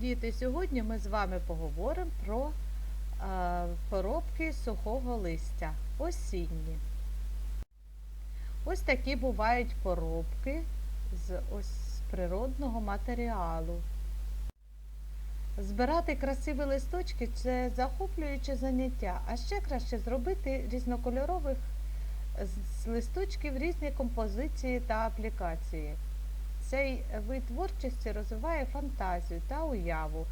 Діти, сьогодні ми з вами поговоримо про е, поробки сухого листя осінні. Ось такі бувають поробки з ось природного матеріалу. Збирати красиві листочки це захоплююче заняття, а ще краще зробити різнокольорових з листочків різні композиції та аплікації. Цей вид творчості розвиває фантазію та уяву.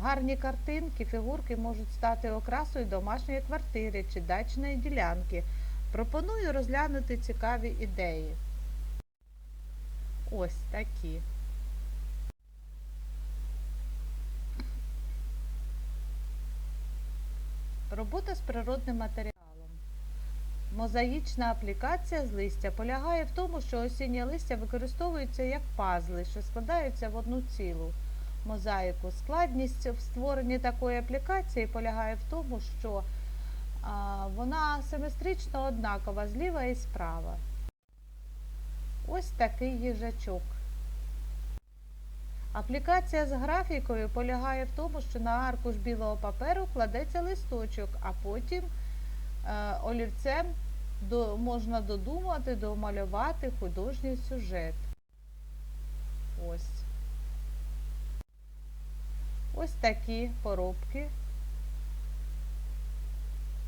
Гарні картинки, фігурки можуть стати окрасою домашньої квартири чи дачної ділянки. Пропоную розглянути цікаві ідеї. Ось такі. Робота з природним матеріалом. Мозаїчна аплікація з листя полягає в тому, що осіннє листя використовується як пазли, що складаються в одну цілу мозаїку. Складність в створенні такої аплікації полягає в тому, що а, вона симетрично однакова зліва і справа. Ось такий їжачок. Аплікація з графікою полягає в тому, що на аркуш білого паперу кладеться листочок, а потім е, олівцем до, можна додумати, домалювати художній сюжет. Ось. Ось такі поробки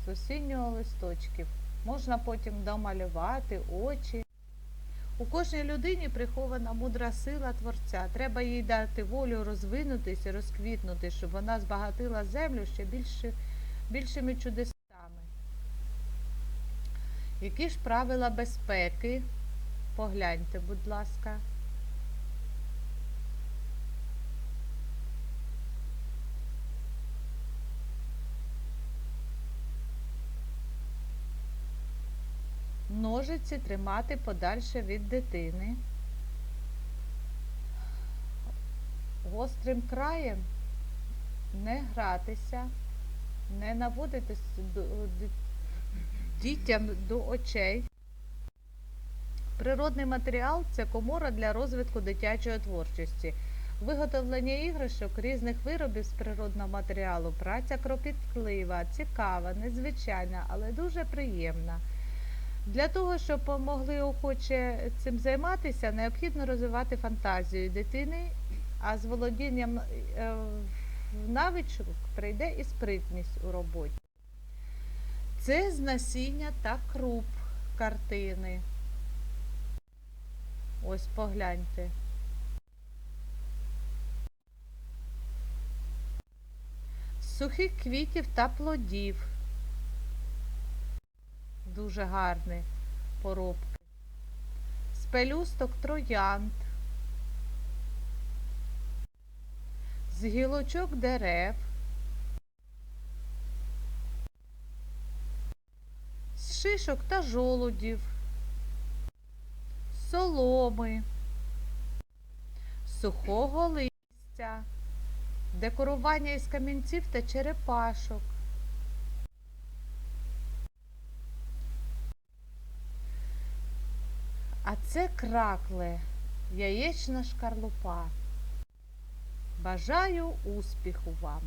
з осіннього листочків. Можна потім домалювати очі. У кожній людині прихована мудра сила творця. Треба їй дати волю розвинутися, розквітнути, щоб вона збагатила землю ще більше, більшими чудесами. Які ж правила безпеки? Погляньте, будь ласка. Ножиці тримати подальше від дитини. Гострим краєм не гратися, не наводити дітям до очей. Природний матеріал це комора для розвитку дитячої творчості. Виготовлення іграшок різних виробів з природного матеріалу праця кропітлива, цікава, незвичайна, але дуже приємна. Для того, щоб могли охоче цим займатися, необхідно розвивати фантазію дитини, а з володінням е, навичок прийде і спритність у роботі. Це з насіння та круп картини. Ось погляньте. З сухих квітів та плодів. Дуже гарні поробки. З пелюсток троянд. З гілочок дерев. З шишок та жолудів. Соломи. Сухого листя. Декорування із камінців та черепашок. А це кракле, яєчна шкарлупа. Бажаю успіху вам!